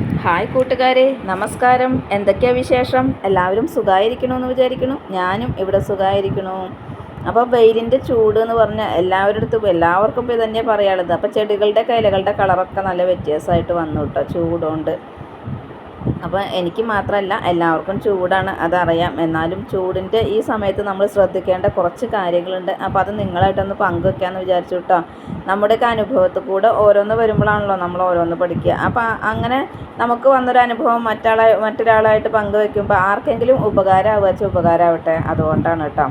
Hi കൂട്ടുകാരെ നമസ്കാരം. എന്തൊക്കെയാ വിശേഷം? എല്ലാവരും സുഖമായിരിക്കണമെന്ന് വിചാരിക്കണു ഞാനും ഇവിടെ സുഖമായിരിക്കണു അപ്പോൾ വെയിലിന്റെ ചൂട് എന്ന് പറഞ്ഞാൽ എല്ലാവരുടെ അടുത്തും എല്ലാവർക്കും ഇപ്പോൾ ഇതന്നെ പറയാനുള്ളത്. അപ്പോൾ ചെടികളുടെ ഇലകളുടെ കളറൊക്കെ നല്ല വ്യത്യാസമായിട്ട് വന്നു കേട്ടോ. ചൂടുകൊണ്ട് അപ്പോൾ എനിക്ക് മാത്രമല്ല എല്ലാവർക്കും ചൂടാണ് അതറിയാം. എന്നാലും ചൂടിന്റെ ഈ സമയത്ത് നമ്മൾ ശ്രദ്ധിക്കേണ്ട കുറച്ച് കാര്യങ്ങളുണ്ട്. അപ്പോൾ അത് നിങ്ങളായിട്ടൊന്ന് പങ്കുവെക്കാമെന്ന് വിചാരിച്ചു കേട്ടോ നമ്മുടെയൊക്കെ അനുഭവത്തിൽ കൂടെ ഓരോന്ന് വരുമ്പോഴാണല്ലോ നമ്മൾ ഓരോന്ന് പഠിക്കുക. അപ്പോൾ അങ്ങനെ നമുക്ക് വന്നൊരു അനുഭവം മറ്റാളെ മറ്റൊരാളായിട്ട് പങ്കുവെക്കുമ്പോൾ ആർക്കെങ്കിലും ഉപകാരമാവുക വെച്ചാൽ ഉപകാരമാവട്ടെ. അതുകൊണ്ടാണ് കേട്ടോ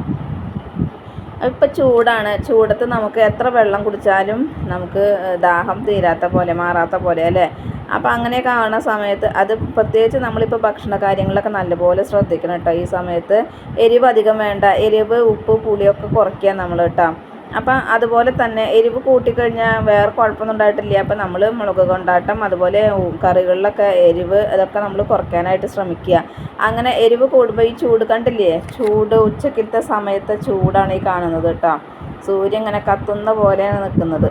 ഇപ്പം ചൂടാണ്. ചൂടത്ത് നമുക്ക് എത്ര വെള്ളം കുടിച്ചാലും നമുക്ക് ദാഹം തീരാത്ത പോലെ മാറാത്ത പോലെ അല്ലേ? അപ്പോൾ അങ്ങനെ കാണുന്ന സമയത്ത് അത് പ്രത്യേകിച്ച് നമ്മളിപ്പോൾ ഭക്ഷണ കാര്യങ്ങളൊക്കെ നല്ലപോലെ ശ്രദ്ധിക്കണം കേട്ടോ ഈ സമയത്ത് എരിവ് അധികം വേണ്ട. എരിവ് ഉപ്പ് പുളിയൊക്കെ കുറയ്ക്കുക നമ്മൾ കേട്ടോ അപ്പം അതുപോലെ തന്നെ എരിവ് കൂട്ടിക്കഴിഞ്ഞാൽ വേറെ കുഴപ്പമൊന്നും ഉണ്ടായിട്ടില്ല. അപ്പം നമ്മൾ മുളക് കൊണ്ടാട്ടം അതുപോലെ കറികളിലൊക്കെ എരിവ് അതൊക്കെ നമ്മൾ കുറയ്ക്കാനായിട്ട് ശ്രമിക്കുക. അങ്ങനെ എരിവ് കൂടുമ്പോൾ ഈ ചൂട് കണ്ടില്ലേ? ചൂട് ഉച്ചക്കിലത്തെ സമയത്തെ ചൂടാണ് ഈ കാണുന്നത് കേട്ടോ സൂര്യൻ ഇങ്ങനെ കത്തുന്ന പോലെയാണ് നിൽക്കുന്നത്.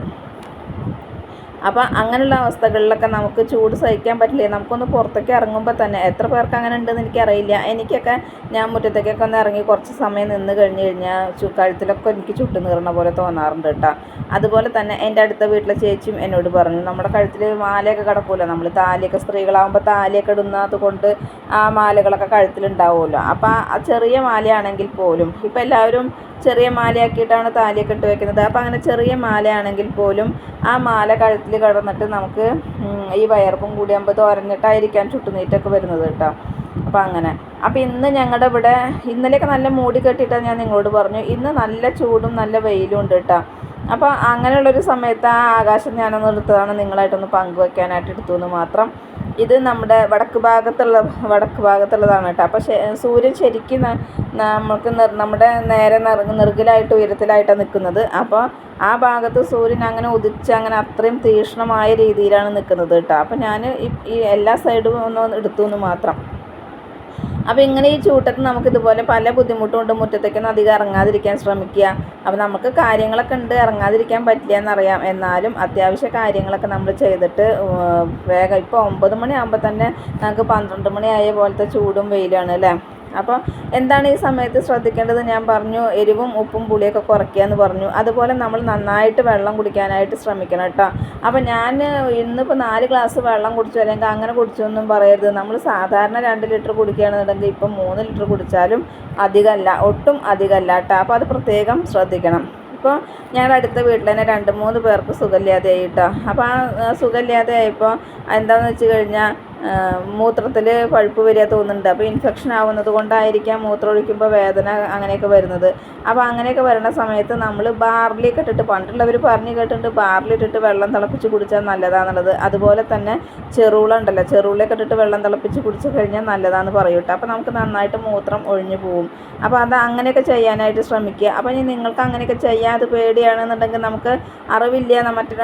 അപ്പോൾ അങ്ങനെയുള്ള അവസ്ഥകളിലൊക്കെ നമുക്ക് ചൂട് സഹിക്കാൻ പറ്റില്ല? നമുക്കൊന്ന് പുറത്തേക്ക് ഇറങ്ങുമ്പോൾ തന്നെ എത്ര പേർക്ക് അങ്ങനെ ഉണ്ടെന്ന് എനിക്കറിയില്ല. എനിക്കൊക്കെ ഞാൻ മുറ്റത്തേക്കൊക്കെ ഒന്ന് ഇറങ്ങി കുറച്ച് സമയം നിന്ന് കഴിഞ്ഞ് കഴിഞ്ഞാൽ കഴുത്തിലൊക്കെ എനിക്ക് ചുട്ടു നീറുന്ന പോലെ തോന്നാറുണ്ട് കേട്ടോ. അതുപോലെ തന്നെ എന്റെ അടുത്ത വീട്ടിലെ ചേച്ചിയും എന്നോട് പറഞ്ഞു നമ്മുടെ കഴുത്തിൽ മാലയൊക്കെ കിടക്കുമല്ലോ നമ്മൾ താലിയൊക്കെ സ്ത്രീകളാകുമ്പോൾ താലിയൊക്കെ ഇടുന്നത് കൊണ്ട് ആ മാലകളൊക്കെ കഴുത്തിലുണ്ടാവുമല്ലോ? അപ്പോൾ ആ ചെറിയ മാലയാണെങ്കിൽ പോലും ഇപ്പോൾ എല്ലാവരും ചെറിയ മാലയാക്കിയിട്ടാണ് താലിയൊക്കെ ഇട്ട് വെക്കുന്നത്. അപ്പോൾ അങ്ങനെ ചെറിയ മാലയാണെങ്കിൽ പോലും ആ മാല കഴുത്തിൽ കിടന്നിട്ട് നമുക്ക് ഈ വയർപ്പും കൂടി ആകുമ്പോൾ തോരഞ്ഞിട്ടായിരിക്കാം ചുട്ടുനീറ്റൊക്കെ വരുന്നത് കേട്ടോ. അപ്പോൾ അങ്ങനെ. അപ്പോൾ ഇന്ന് ഞങ്ങളുടെ ഇവിടെ ഇന്നലെയൊക്കെ നല്ല മൂടി കെട്ടിയിട്ടാണ് ഞാൻ നിങ്ങളോട് പറഞ്ഞു. ഇന്ന് നല്ല ചൂടും നല്ല വെയിലും ഉണ്ട് കേട്ടോ. അപ്പോൾ അങ്ങനെയുള്ളൊരു സമയത്ത് ആ ആകാശം ഞാനൊന്ന് എടുത്തതാണ്. നിങ്ങളായിട്ടൊന്ന് പങ്കുവെക്കാനായിട്ട് എടുത്തു എന്ന് മാത്രം. ഇത് നമ്മുടെ വടക്ക് ഭാഗത്തുള്ള വടക്ക് ഭാഗത്തുള്ളതാണ് കേട്ടോ. അപ്പോൾ സൂര്യൻ ശരിക്കും നമുക്ക് നമ്മുടെ നേരെ നെറുകിലായിട്ട് ഉയരത്തിലായിട്ടാണ് നിൽക്കുന്നത് അപ്പോൾ ആ ഭാഗത്ത് സൂര്യൻ അങ്ങനെ ഉദിച്ച് അങ്ങനെ അത്രയും തീക്ഷ്ണമായ രീതിയിലാണ് നിൽക്കുന്നത് കേട്ടോ. അപ്പോൾ ഞാൻ ഈ എല്ലാ സൈഡും ഒന്ന് എടുത്തു എന്ന് മാത്രം. അപ്പോൾ ഇങ്ങനെ ഈ ചൂട്ടത്ത് നമുക്ക് ഇതുപോലെ പല ബുദ്ധിമുട്ടും മുറ്റത്തേക്കൊന്നും അധികം ഇറങ്ങാതിരിക്കാൻ ശ്രമിക്കുക. അപ്പോൾ നമുക്ക് കാര്യങ്ങളൊക്കെ ഉണ്ട്. ഇറങ്ങാതിരിക്കാൻ പറ്റില്ല എന്നറിയാം. എന്നാലും അത്യാവശ്യ കാര്യങ്ങളൊക്കെ നമ്മൾ ചെയ്തിട്ട് വേഗം ഇപ്പോൾ ഒമ്പത് മണിയാകുമ്പോൾ തന്നെ നമുക്ക് പന്ത്രണ്ട് മണിയായ പോലത്തെ ചൂടും വെയിലാണ് അല്ലേ? അപ്പോൾ എന്താണ് ഈ സമയത്ത് ശ്രദ്ധിക്കേണ്ടത്? ഞാൻ പറഞ്ഞു എരിവും ഉപ്പും പുളിയൊക്കെ കുറയ്ക്കുക എന്ന് പറഞ്ഞു. അതുപോലെ നമ്മൾ നന്നായിട്ട് വെള്ളം കുടിക്കാനായിട്ട് ശ്രമിക്കണം കേട്ടോ. അപ്പോൾ ഞാൻ ഇന്നിപ്പോൾ നാല് ഗ്ലാസ് വെള്ളം കുടിച്ചു അല്ലെങ്കിൽ അങ്ങനെ കുടിച്ചൊന്നും പറയരുത്. നമ്മൾ സാധാരണ രണ്ട് ലിറ്റർ കുടിക്കുകയാണെന്നുണ്ടെങ്കിൽ ഇപ്പം മൂന്ന് ലിറ്റർ കുടിച്ചാലും അധികമല്ല ഒട്ടും അധികമല്ല കേട്ടോ. അപ്പോൾ അത് പ്രത്യേകം ശ്രദ്ധിക്കണം. ഇപ്പോൾ ഞാൻ അടുത്ത വീട്ടിൽ തന്നെ രണ്ട് മൂന്ന് പേർക്ക് സുഖമില്ലാതെ ആയിട്ടോ അപ്പോൾ ആ സുഖമില്ലാതെ ആയപ്പോൾ എന്താണെന്ന് വെച്ച് കഴിഞ്ഞാൽ മൂത്രത്തിൽ പഴുപ്പ് വരിക തോന്നുന്നുണ്ട്. അപ്പോൾ ഇൻഫെക്ഷൻ ആവുന്നത് കൊണ്ടായിരിക്കാം മൂത്രം ഒഴിക്കുമ്പോൾ വേദന അങ്ങനെയൊക്കെ വരുന്നത്. അപ്പോൾ അങ്ങനെയൊക്കെ വരുന്ന സമയത്ത് നമ്മൾ ബാർലിയൊക്കെ ഇട്ടിട്ട് പണ്ടുള്ളവർ പറഞ്ഞു കേട്ടിട്ടുണ്ട് ബാർലി ഇട്ടിട്ട് വെള്ളം തിളപ്പിച്ച് കുടിച്ചാൽ നല്ലതാണെന്നുള്ളത് അതുപോലെ തന്നെ ചെറുള ഉണ്ടല്ലോ ചെറുള്ളിയൊക്കെ ഇട്ടിട്ട് വെള്ളം തിളപ്പിച്ച് കുടിച്ച് കഴിഞ്ഞാൽ നല്ലതാണെന്ന് പറയും അപ്പോൾ നമുക്ക് നന്നായിട്ട് മൂത്രം ഒഴിഞ്ഞു പോകും അപ്പോൾ അത് അങ്ങനെയൊക്കെ ചെയ്യാനായിട്ട് ശ്രമിക്കുക. അപ്പോൾ ഇനി നിങ്ങൾക്ക് അങ്ങനെയൊക്കെ ചെയ്യാതെ പേടിയാണെന്നുണ്ടെങ്കിൽ നമുക്ക് അറിവില്ല. മറ്റേ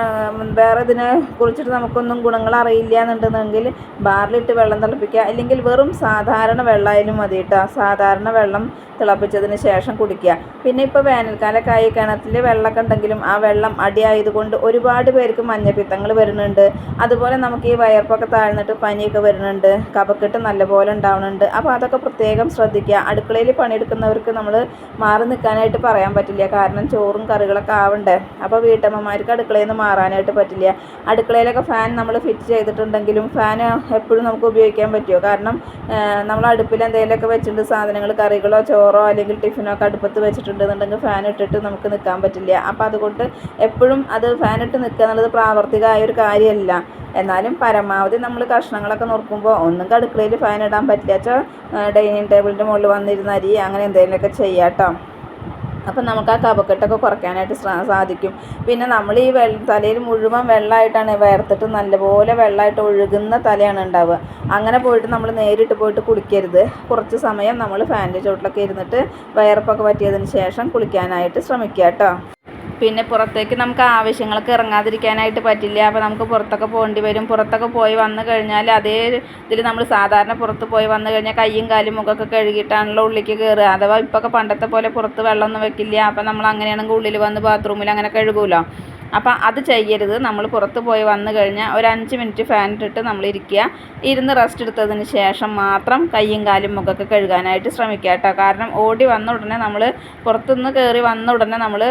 വേറെ ഇതിനെ കുറിച്ചിട്ട് നമുക്കൊന്നും ഗുണങ്ങൾ അറിയില്ല എന്നുണ്ടെന്നുണ്ടെങ്കിൽ ബാറിലിട്ട് വെള്ളം തിളപ്പിക്കുക. അല്ലെങ്കിൽ വെറും സാധാരണ വെള്ളമായാലും മതി കേട്ടോ സാധാരണ വെള്ളം തിളപ്പിച്ചതിന് ശേഷം കുടിക്കുക. പിന്നെ ഇപ്പോൾ വേനൽക്കാലമൊക്കെ ആയി കിണറ്റിൽ വെള്ളമൊക്കെ ഉണ്ടെങ്കിലും ആ വെള്ളം അടിയായതുകൊണ്ട് ഒരുപാട് പേർക്ക് മഞ്ഞപ്പിത്തങ്ങൾ വരുന്നുണ്ട്. അതുപോലെ നമുക്ക് ഈ വയർപ്പൊക്കെ താഴ്ന്നിട്ട് പനിയൊക്കെ വരുന്നുണ്ട്. കപക്കെട്ട് നല്ലപോലെ ഉണ്ടാവുന്നുണ്ട്. അപ്പോൾ അതൊക്കെ പ്രത്യേകം ശ്രദ്ധിക്കുക. അടുക്കളയിൽ പണിയെടുക്കുന്നവർക്ക് നമ്മൾ മാറി നിൽക്കാനായിട്ട് പറയാൻ പറ്റില്ല. കാരണം ചോറും കറികളൊക്കെ ആവണ്ടേ. അപ്പോൾ വീട്ടമ്മമാർക്ക് അടുക്കളയിൽ നിന്ന് മാറാനായിട്ട് പറ്റില്ല. അടുക്കളയിലൊക്കെ ഫാൻ നമ്മൾ ഫിറ്റ് ചെയ്തിട്ടുണ്ടെങ്കിലും ഫാൻ എപ്പോഴും നമുക്ക് ഉപയോഗിക്കാൻ പറ്റുമോ? കാരണം നമ്മൾ അടുപ്പിൽ എന്തെങ്കിലുമൊക്കെ വെച്ചിട്ടുണ്ട് സാധനങ്ങൾ കറികളോ ചോറോ അല്ലെങ്കിൽ ടിഫിനോ ഒക്കെ അടുപ്പത്ത് വെച്ചിട്ടുണ്ടെന്നുണ്ടെങ്കിൽ ഫാൻ ഇട്ടിട്ട് നമുക്ക് നിൽക്കാൻ പറ്റില്ല. അപ്പോൾ അതുകൊണ്ട് എപ്പോഴും അത് ഫാൻ ഇട്ട് നിൽക്കുക എന്നുള്ളത് പ്രാവർത്തികമായ ഒരു കാര്യമല്ല. എന്നാലും പരമാവധി നമ്മൾ കഷ്ണങ്ങളൊക്കെ നോക്കുമ്പോൾ ഒന്നും അടുക്കളയിൽ ഫാൻ ഇടാൻ പറ്റില്ല വെച്ചാൽ ഡൈനിങ് ടേബിളിന്റെ മുകളിൽ വന്നിരുന്ന അരി അങ്ങനെ എന്തെങ്കിലുമൊക്കെ ചെയ്യാം കേട്ടോ അപ്പം നമുക്ക് ആ കപക്കെട്ടൊക്കെ കുറയ്ക്കാനായിട്ട് സാധിക്കും. പിന്നെ നമ്മൾ ഈ വെള്ള തലയിൽ മുഴുവൻ വെള്ളമായിട്ടാണ് വേർത്തിട്ട് നല്ലപോലെ വെള്ളമായിട്ട് ഒഴുകുന്ന തലയാണ് ഉണ്ടാവുക. അങ്ങനെ പോയിട്ട് നമ്മൾ നേരിട്ട് പോയിട്ട് കുളിക്കരുത്. കുറച്ച് സമയം നമ്മൾ ഫാനിന്റെ ചുവട്ടിലൊക്കെ ഇരുന്നിട്ട് വയർപ്പൊക്കെ പറ്റിയതിന് ശേഷം കുളിക്കാനായിട്ട് ശ്രമിക്കുക കേട്ടോ. പിന്നെ പുറത്തേക്ക് നമുക്ക് ആവശ്യങ്ങൾക്ക് ഇറങ്ങാതിരിക്കാനായിട്ട് പറ്റില്ല. അപ്പോൾ നമുക്ക് പുറത്തൊക്കെ പോകേണ്ടി വരും. പുറത്തൊക്കെ പോയി വന്നു കഴിഞ്ഞാൽ അതേ ഇതിൽ നമ്മൾ സാധാരണ പുറത്ത് പോയി വന്നു കഴിഞ്ഞാൽ കയ്യും കാലും മുഖമൊക്കെ കഴുകിയിട്ടാണല്ലോ ഉള്ളിലേക്ക് കയറുക അഥവാ ഇപ്പോഴൊക്കെ പണ്ടത്തെ പോലെ പുറത്ത് വെള്ളമൊന്നും വെക്കില്ല. അപ്പോൾ നമ്മൾ അങ്ങനെയാണെങ്കിൽ ഉള്ളിൽ വന്ന് ബാത്റൂമിൽ അങ്ങനെ കഴുകുമല്ലോ അപ്പം അത് ചെയ്യരുത്. നമ്മൾ പുറത്ത് പോയി വന്നു കഴിഞ്ഞാൽ ഒരു അഞ്ച് മിനിറ്റ് ഫാൻ ഇട്ടിട്ട് നമ്മൾ ഇരിക്കുക. ഇരുന്ന് റെസ്റ്റ് എടുത്തതിന് ശേഷം മാത്രം കയ്യും കാലും മുഖമൊക്കെ കഴുകാനായിട്ട് ശ്രമിക്കുക കേട്ടോ. കാരണം ഓടി വന്ന ഉടനെ നമ്മൾ പുറത്തുനിന്ന് കയറി വന്ന ഉടനെ നമ്മൾ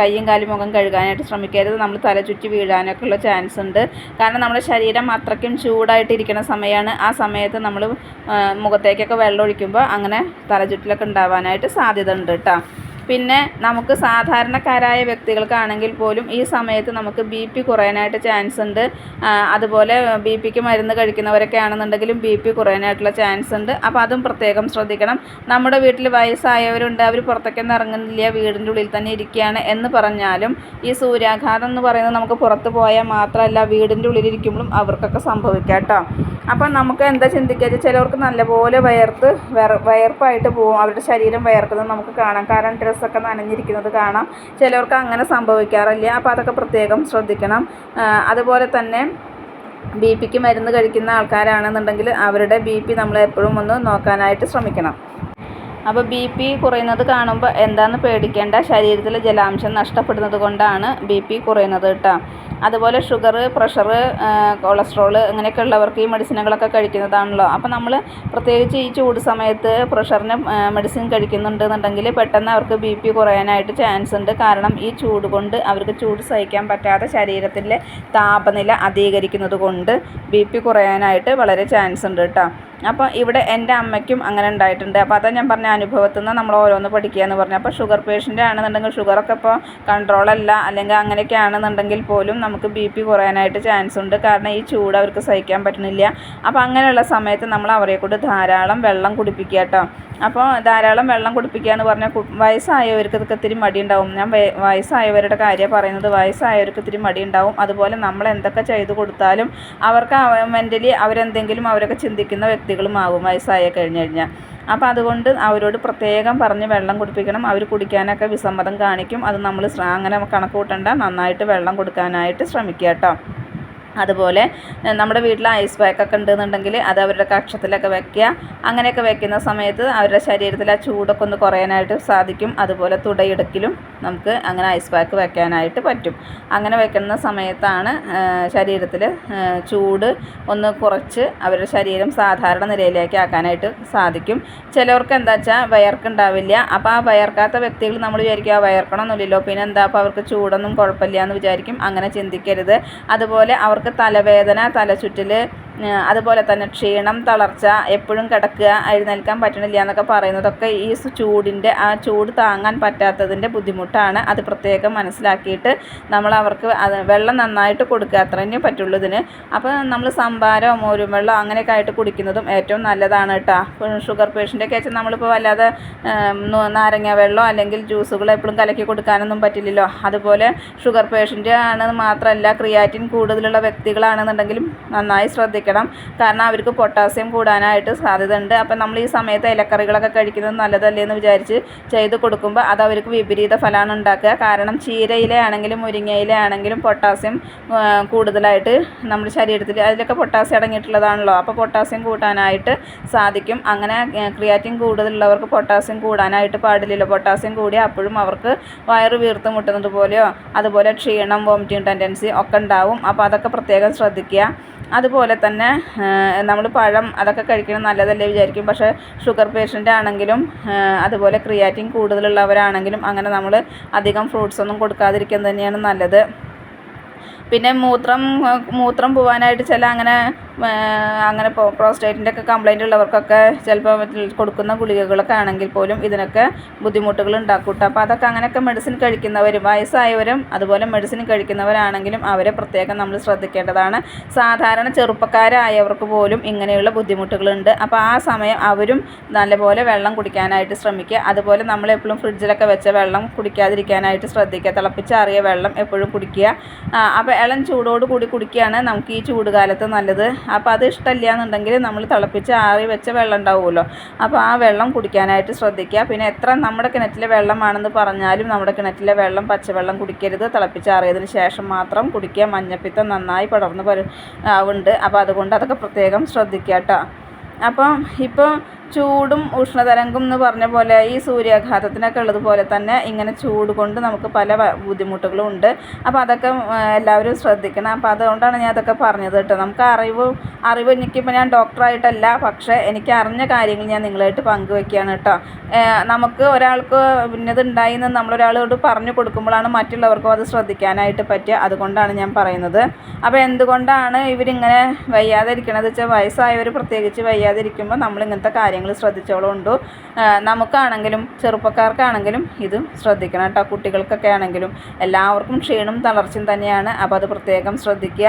കയ്യും കാലും മുഖം കഴുകാനായിട്ട് ശ്രമിക്കരുത്. നമ്മൾ തല ചുറ്റി വീഴാനൊക്കെ ഉള്ള ചാൻസ് ഉണ്ട്. കാരണം നമ്മുടെ ശരീരം അത്രയ്ക്കും ചൂടായിട്ടിരിക്കുന്ന സമയമാണ് ആ സമയത്ത് നമ്മൾ മുഖത്തേക്കൊക്കെ വെള്ളം ഒഴിക്കുമ്പോൾ അങ്ങനെ തലചുറ്റിലൊക്കെ ഉണ്ടാവാനായിട്ട് സാധ്യത ഉണ്ട് കേട്ടോ. പിന്നെ നമുക്ക് സാധാരണക്കാരായ വ്യക്തികൾക്കാണെങ്കിൽ പോലും ഈ സമയത്ത് നമുക്ക് ബി പി കുറയാനായിട്ട് ചാൻസ് ഉണ്ട്. അതുപോലെ ബി പിക്ക് മരുന്ന് കഴിക്കുന്നവരൊക്കെ ആണെന്നുണ്ടെങ്കിലും ബി പി കുറയാനായിട്ടുള്ള ചാൻസ് ഉണ്ട്. അപ്പോൾ അതും പ്രത്യേകം ശ്രദ്ധിക്കണം. നമ്മുടെ വീട്ടിൽ വയസ്സായവരുണ്ട്. അവർ പുറത്തേക്കൊന്നും ഇറങ്ങുന്നില്ല. വീടിന്റെ ഉള്ളിൽ തന്നെ ഇരിക്കുകയാണ് എന്ന് പറഞ്ഞാലും ഈ സൂര്യാഘാതം എന്ന് പറയുന്നത് നമുക്ക് പുറത്ത് പോയാൽ മാത്രമല്ല വീടിന്റെ ഉള്ളിലിരിക്കുമ്പോഴും അവർക്കൊക്കെ സംഭവിക്കാം കേട്ടോ. അപ്പം നമുക്ക് എന്താ ചിന്തിക്കുക ചിലവർക്ക് നല്ലപോലെ വയർത്ത് വയർപ്പായിട്ട് പോകും അവരുടെ ശരീരം വയർക്കുന്നത് നമുക്ക് കാണാം. കാരണം ഡ്രസ്സൊക്കെ നനഞ്ഞിരിക്കുന്നത് കാണാം. ചിലവർക്ക് അങ്ങനെ സംഭവിക്കാറില്ല. അപ്പോൾ അതൊക്കെ പ്രത്യേകം ശ്രദ്ധിക്കണം. അതുപോലെ തന്നെ ബി പിക്ക് മരുന്ന് കഴിക്കുന്ന ആൾക്കാരാണെന്നുണ്ടെങ്കിൽ അവരുടെ ബി പി നമ്മൾ എപ്പോഴും ഒന്ന് നോക്കാനായിട്ട് ശ്രമിക്കണം. അപ്പോൾ ബി പി കുറയുന്നത് കാണുമ്പോൾ എന്താണെന്ന് പേടിക്കേണ്ട? ശരീരത്തിലെ ജലാംശം നഷ്ടപ്പെടുന്നത് കൊണ്ടാണ് ബി പി കുറയുന്നത് കേട്ടോ. അതുപോലെ ഷുഗർ പ്രഷർ കൊളസ്ട്രോൾ അങ്ങനെയൊക്കെ ഉള്ളവർക്ക് ഈ മെഡിസിനുകളൊക്കെ കഴിക്കുന്നതാണല്ലോ. അപ്പോൾ നമ്മൾ പ്രത്യേകിച്ച് ഈ ചൂട് സമയത്ത് പ്രഷറിന് മെഡിസിൻ കഴിക്കുന്നുണ്ടെന്നുണ്ടെങ്കിൽ പെട്ടെന്ന് അവർക്ക് ബി പി കുറയാനായിട്ട് ചാൻസ് ഉണ്ട്. കാരണം ഈ ചൂട് കൊണ്ട് അവർക്ക് ചൂട് സഹിക്കാൻ പറ്റാതെ ശരീരത്തിലെ താപനില അധികരിക്കുന്നത് കൊണ്ട് ബി പി കുറയാനായിട്ട് വളരെ ചാൻസ് ഉണ്ട് കേട്ടോ. അപ്പോൾ ഇവിടെ എന്റെ അമ്മയ്ക്കും അങ്ങനെ ഉണ്ടായിട്ടുണ്ട്. അപ്പോൾ അതാ ഞാൻ പറഞ്ഞ അനുഭവത്തിൽ നിന്ന് നമ്മൾ ഓരോന്ന് പഠിക്കുക എന്ന് പറഞ്ഞു. അപ്പോൾ ഷുഗർ പേഷ്യന്റ് ആണെന്നുണ്ടെങ്കിൽ ഷുഗറൊക്കെ ഇപ്പോൾ കൺട്രോളല്ല അല്ലെങ്കിൽ അങ്ങനെയൊക്കെ ആണെന്നുണ്ടെങ്കിൽ പോലും നമുക്ക് ബി പി കുറയാനായിട്ട് ചാൻസ് ഉണ്ട്. കാരണം ഈ ചൂട് അവർക്ക് സഹിക്കാൻ പറ്റുന്നില്ല. അപ്പോൾ അങ്ങനെയുള്ള സമയത്ത് നമ്മൾ അവരെ കൊണ്ട് ധാരാളം വെള്ളം കുടിപ്പിക്കുക കേട്ടോ. അപ്പോൾ ധാരാളം വെള്ളം കുടിപ്പിക്കുക എന്ന് പറഞ്ഞാൽ വയസ്സായവർക്ക് ഇതൊക്കെ ഇത്തിരി മടിയുണ്ടാവും. ഞാൻ വയസ്സായവരുടെ കാര്യം പറയുന്നത് വയസ്സായവർക്ക് ഇത്തിരി മടിയുണ്ടാവും. അതുപോലെ നമ്മൾ എന്തൊക്കെ ചെയ്തു കൊടുത്താലും അവർക്ക് മെന്റലി അവരെന്തെങ്കിലും അവരൊക്കെ ചിന്തിക്കുന്ന വ്യക്തികളുമാവും വയസ്സായ കഴിഞ്ഞ് കഴിഞ്ഞാൽ അപ്പോൾ അതുകൊണ്ട് അവരോട് പ്രത്യേകം പറഞ്ഞ് വെള്ളം കുടിപ്പിക്കണം. അവർ കുടിക്കാനൊക്കെ വിസമ്മതം കാണിക്കും. അത് നമ്മൾ അങ്ങനെ കണക്ക് കൂട്ടണ്ട. നന്നായിട്ട് വെള്ളം കൊടുക്കാനായിട്ട് ശ്രമിക്കുക കേട്ടോ. അതുപോലെ നമ്മുടെ വീട്ടിൽ ഐസ് പാക്കൊക്കെ ഉണ്ടെന്നുണ്ടെങ്കിൽ അത് അവരുടെ കക്ഷത്തിലൊക്കെ വെക്കുക. അങ്ങനെയൊക്കെ വെക്കുന്ന സമയത്ത് അവരുടെ ശരീരത്തിൽ ആ ചൂടൊക്കെ ഒന്ന് കുറയാനായിട്ട് സാധിക്കും. അതുപോലെ തുടയിടക്കിലും നമുക്ക് അങ്ങനെ ഐസ് പാക്ക് വെക്കാനായിട്ട് പറ്റും. അങ്ങനെ വെക്കുന്ന സമയത്താണ് ശരീരത്തിൽ ചൂട് ഒന്ന് കുറച്ച് അവരുടെ ശരീരം സാധാരണ നിലയിലേക്ക് ആക്കാനായിട്ട് സാധിക്കും. ചിലവർക്ക് എന്താ വെച്ചാൽ വയർക്കുണ്ടാവില്ല അപ്പോൾ ആ വയർക്കാത്ത വ്യക്തികൾ നമ്മൾ വിചാരിക്കുക വയർക്കണമെന്നില്ലല്ലോ പിന്നെ എന്താ അപ്പോൾ അവർക്ക് ചൂടൊന്നും കുഴപ്പമില്ല എന്ന് വിചാരിക്കും. അങ്ങനെ ചിന്തിക്കരുത്. അതുപോലെ അവർക്ക് അവർക്ക് തലവേദന തലചുറ്റൽ അതുപോലെ തന്നെ ക്ഷീണം തളർച്ച എപ്പോഴും കിടക്കുക എഴുന്നേൽക്കാൻ പറ്റണില്ല എന്നൊക്കെ പറയുന്നതൊക്കെ ഈ ചൂടിന്റെ ആ ചൂട് താങ്ങാൻ പറ്റാത്തതിന്റെ ബുദ്ധിമുട്ടാണ്. അത് പ്രത്യേകം മനസ്സിലാക്കിയിട്ട് നമ്മൾ അവർക്ക് അത് വെള്ളം നന്നായിട്ട് കൊടുക്കുക. അത്ര തന്നെ പറ്റുള്ളൂ ഇതിന്. അപ്പോൾ നമ്മൾ സംഭാരോ മോരും വെള്ളം അങ്ങനെയൊക്കെ ആയിട്ട് കുടിക്കുന്നതും ഏറ്റവും നല്ലതാണ് കേട്ടോ. ഷുഗർ പേഷ്യന്റൊക്കെ വെച്ചാൽ നമ്മളിപ്പോൾ വല്ലാതെ നാരങ്ങ വെള്ളം അല്ലെങ്കിൽ ജ്യൂസുകൾ എപ്പോഴും കലക്കി കൊടുക്കാനൊന്നും പറ്റില്ലല്ലോ. അതുപോലെ ഷുഗർ പേഷ്യന്റ് ആണെന്ന് മാത്രമല്ല ക്രിയാറ്റിൻ കൂടുതലുള്ള വ്യക്തികളാണെന്നുണ്ടെങ്കിലും നന്നായി ശ്രദ്ധിക്കുക കഴിക്കണം. കാരണം അവർക്ക് പൊട്ടാസ്യം കൂടാനായിട്ട് സാധ്യത ഉണ്ട് അപ്പം നമ്മൾ ഈ സമയത്ത് ഇലക്കറികളൊക്കെ കഴിക്കുന്നത് നല്ലതല്ലേ എന്ന് വിചാരിച്ച് ചെയ്ത് കൊടുക്കുമ്പോൾ അത് അവർക്ക് വിപരീത ഫലമാണ് ഉണ്ടാക്കുക. കാരണം ചീരയിലെ ആണെങ്കിലും മുരിങ്ങയിലെ ആണെങ്കിലും പൊട്ടാസ്യം കൂടുതലായിട്ട് നമ്മുടെ ശരീരത്തിൽ അതിലൊക്കെ പൊട്ടാസ്യം അടങ്ങിയിട്ടുള്ളതാണല്ലോ. അപ്പോൾ പൊട്ടാസ്യം കൂട്ടാനായിട്ട് സാധിക്കും. അങ്ങനെ ക്രിയാറ്റിൻ കൂടുതലുള്ളവർക്ക് പൊട്ടാസ്യം കൂടാനായിട്ട് പാടില്ലല്ലോ. പൊട്ടാസ്യം കൂടി അപ്പോഴും അവർക്ക് വയറ് വീർത്ത് മുട്ടുന്നത് പോലെയോ അതുപോലെ ക്ഷീണം വോമിറ്റിംഗ് ടെൻഡൻസി ഒക്കെ ഉണ്ടാവും. അപ്പോൾ അതൊക്കെ പ്രത്യേകം ശ്രദ്ധിക്കുക. അതുപോലെ തന്നെ നമ്മൾ പഴം അതൊക്കെ കഴിക്കണം നല്ലതല്ലേ വിചാരിക്കും. പക്ഷേ ഷുഗർ പേഷ്യന്റ് ആണെങ്കിലും അതുപോലെ ക്രിയാറ്റിൻ കൂടുതലുള്ളവരാണെങ്കിലും അങ്ങനെ നമ്മൾ അധികം ഫ്രൂട്ട്സ് ഒന്നും കൊടുക്കാതിരിക്കുന്നത് തന്നെയാണ് നല്ലത്. പിന്നെ മൂത്രം മൂത്രം പോവാനായിട്ട് ചില അങ്ങനെ അങ്ങനെ പ്രോസ്റ്റേറ്റിന്റെ ഒക്കെ കംപ്ലൈന്റ് ഉള്ളവർക്കൊക്കെ ചിലപ്പോൾ കൊടുക്കുന്ന ഗുളികകളൊക്കെ ആണെങ്കിൽ പോലും ഇതിനൊക്കെ ബുദ്ധിമുട്ടുകൾ ഉണ്ടാക്കും അപ്പോൾ അതൊക്കെ അങ്ങനെയൊക്കെ മെഡിസിൻ കഴിക്കുന്നവരും വയസ്സായവരും അതുപോലെ മെഡിസിൻ കഴിക്കുന്നവരാണെങ്കിലും അവരെ പ്രത്യേകം നമ്മൾ ശ്രദ്ധിക്കേണ്ടതാണ്. സാധാരണ ചെറുപ്പക്കാരായവർക്ക് പോലും ഇങ്ങനെയുള്ള ബുദ്ധിമുട്ടുകളുണ്ട് അപ്പോൾ ആ സമയം അവരും നല്ലപോലെ വെള്ളം കുടിക്കാനായിട്ട് ശ്രമിക്കുക. അതുപോലെ നമ്മൾ എപ്പോഴും ഫ്രിഡ്ജിലൊക്കെ വെച്ച വെള്ളം കുടിക്കാതിരിക്കാനായിട്ട് ശ്രദ്ധിക്കുക. തിളപ്പിച്ചാറിയ വെള്ളം എപ്പോഴും കുടിക്കുക. അപ്പോൾ ഇളം ചൂടോട് കൂടി കുടിക്കുകയാണ് നമുക്ക് ഈ ചൂട് ചൂടുകാലത്ത് നല്ലത്. അപ്പോൾ അത് ഇഷ്ടമില്ല എന്നുണ്ടെങ്കിൽ നമ്മൾ തിളപ്പിച്ച് ആറി വെച്ച വെള്ളം ഉണ്ടാവുമല്ലോ. അപ്പോൾ ആ വെള്ളം കുടിക്കാനായിട്ട് ശ്രദ്ധിക്കുക. പിന്നെ എത്ര നമ്മുടെ കിണറ്റിലെ വെള്ളമാണെന്ന് പറഞ്ഞാലും നമ്മുടെ കിണറ്റിലെ വെള്ളം പച്ചവെള്ളം കുടിക്കരുത്. തിളപ്പിച്ചാറിയതിന് ശേഷം മാത്രം കുടിക്കുക. മഞ്ഞപ്പിത്തം നന്നായി പടർന്ന് പരു ആവുന്നുണ്ട് അപ്പോൾ അതുകൊണ്ട് അതൊക്കെ പ്രത്യേകം ശ്രദ്ധിക്കുക കേട്ടോ. അപ്പം ഇപ്പോൾ ചൂടും ഉഷ്ണതരംഗം എന്ന് പറഞ്ഞ പോലെ ഈ സൂര്യാഘാതത്തിനൊക്കെ ഉള്ളതുപോലെ തന്നെ ഇങ്ങനെ ചൂട് കൊണ്ട് നമുക്ക് പല ബുദ്ധിമുട്ടുകളും ഉണ്ട്. അപ്പോൾ അതൊക്കെ എല്ലാവരും ശ്രദ്ധിക്കണം. അപ്പോൾ അതുകൊണ്ടാണ് ഞാൻ അതൊക്കെ പറഞ്ഞത് കേട്ടോ. നമുക്ക് അറിവ് അറിവ് എനിക്കിപ്പോൾ ഞാൻ ഡോക്ടറായിട്ടല്ല പക്ഷേ എനിക്ക് അറിഞ്ഞ കാര്യങ്ങൾ ഞാൻ നിങ്ങളായിട്ട് പങ്കുവെക്കുകയാണ് കേട്ടോ. നമുക്ക് ഒരാൾക്ക് ഇന്നത് ഉണ്ടായി എന്ന് നമ്മളൊരാളോട് പറഞ്ഞു കൊടുക്കുമ്പോഴാണ് മറ്റുള്ളവർക്കും അത് ശ്രദ്ധിക്കാനായിട്ട് പറ്റുക അതുകൊണ്ടാണ് ഞാൻ പറയുന്നത്. അപ്പോൾ എന്തുകൊണ്ടാണ് ഇവരിങ്ങനെ വയ്യാതിരിക്കണത്? വെച്ചാൽ വയസ്സായവർ പ്രത്യേകിച്ച് വയ്യാതിരിക്കുമ്പോൾ നമ്മൾ ഇങ്ങനത്തെ കാര്യങ്ങൾ ശ്രദ്ധിച്ചോളുണ്ടോ നമുക്കാണെങ്കിലും ചെറുപ്പക്കാർക്കാണെങ്കിലും ഇത് ശ്രദ്ധിക്കണം കേട്ടോ. കുട്ടികൾക്കൊക്കെ ആണെങ്കിലും എല്ലാവർക്കും ക്ഷീണം തളർച്ചയും തന്നെയാണ്. അപ്പോൾ അത് പ്രത്യേകം ശ്രദ്ധിക്കുക.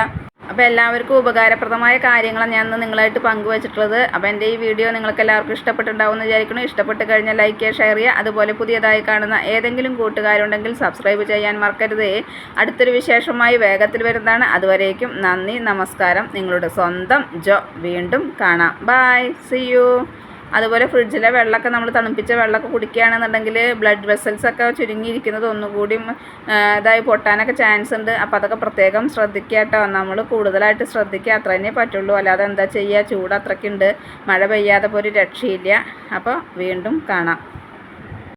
അപ്പോൾ എല്ലാവർക്കും ഉപകാരപ്രദമായ കാര്യങ്ങളാണ് ഞാൻ നിങ്ങളായിട്ട് പങ്കുവച്ചിട്ടുള്ളത്. അപ്പോൾ എന്റെ ഈ വീഡിയോ നിങ്ങൾക്ക് എല്ലാവർക്കും ഇഷ്ടപ്പെട്ടുണ്ടാവുമെന്ന് വിചാരിക്കുന്നു. ഇഷ്ടപ്പെട്ട് കഴിഞ്ഞാൽ ലൈക്ക് ചെയ്യുക ഷെയർ ചെയ്യുക. അതുപോലെ പുതിയതായി കാണുന്ന ഏതെങ്കിലും കൂട്ടുകാരുണ്ടെങ്കിൽ സബ്സ്ക്രൈബ് ചെയ്യാൻ മറക്കരുതേ. അടുത്തൊരു വിശേഷമായി വേഗത്തിൽ വരുന്നതാണ്. അതുവരേക്കും നന്ദി നമസ്കാരം. നിങ്ങളുടെ സ്വന്തം ജോ. വീണ്ടും കാണാം. ബായ് സി യു അതുപോലെ ഫ്രിഡ്ജിലെ വെള്ളമൊക്കെ നമ്മൾ തണുപ്പിച്ച വെള്ളമൊക്കെ കുടിക്കുകയാണെന്നുണ്ടെങ്കിൽ ബ്ലഡ് വെസൽസൊക്കെ ചുരുങ്ങിയിരിക്കുന്നത് ഒന്നുകൂടി ഇതായി പൊട്ടാനൊക്കെ ചാൻസ് ഉണ്ട്. അപ്പോൾ അതൊക്കെ പ്രത്യേകം ശ്രദ്ധിക്കുക കേട്ടോ. നമ്മൾ കൂടുതലായിട്ട് ശ്രദ്ധിക്കുക അത്ര തന്നെ പറ്റുള്ളൂ. അല്ലാതെ എന്താ ചെയ്യുക? ചൂട് അത്രയ്ക്കുണ്ട് മഴ പെയ്യാതെ ഒരു രക്ഷയില്ല. അപ്പോൾ വീണ്ടും കാണാം.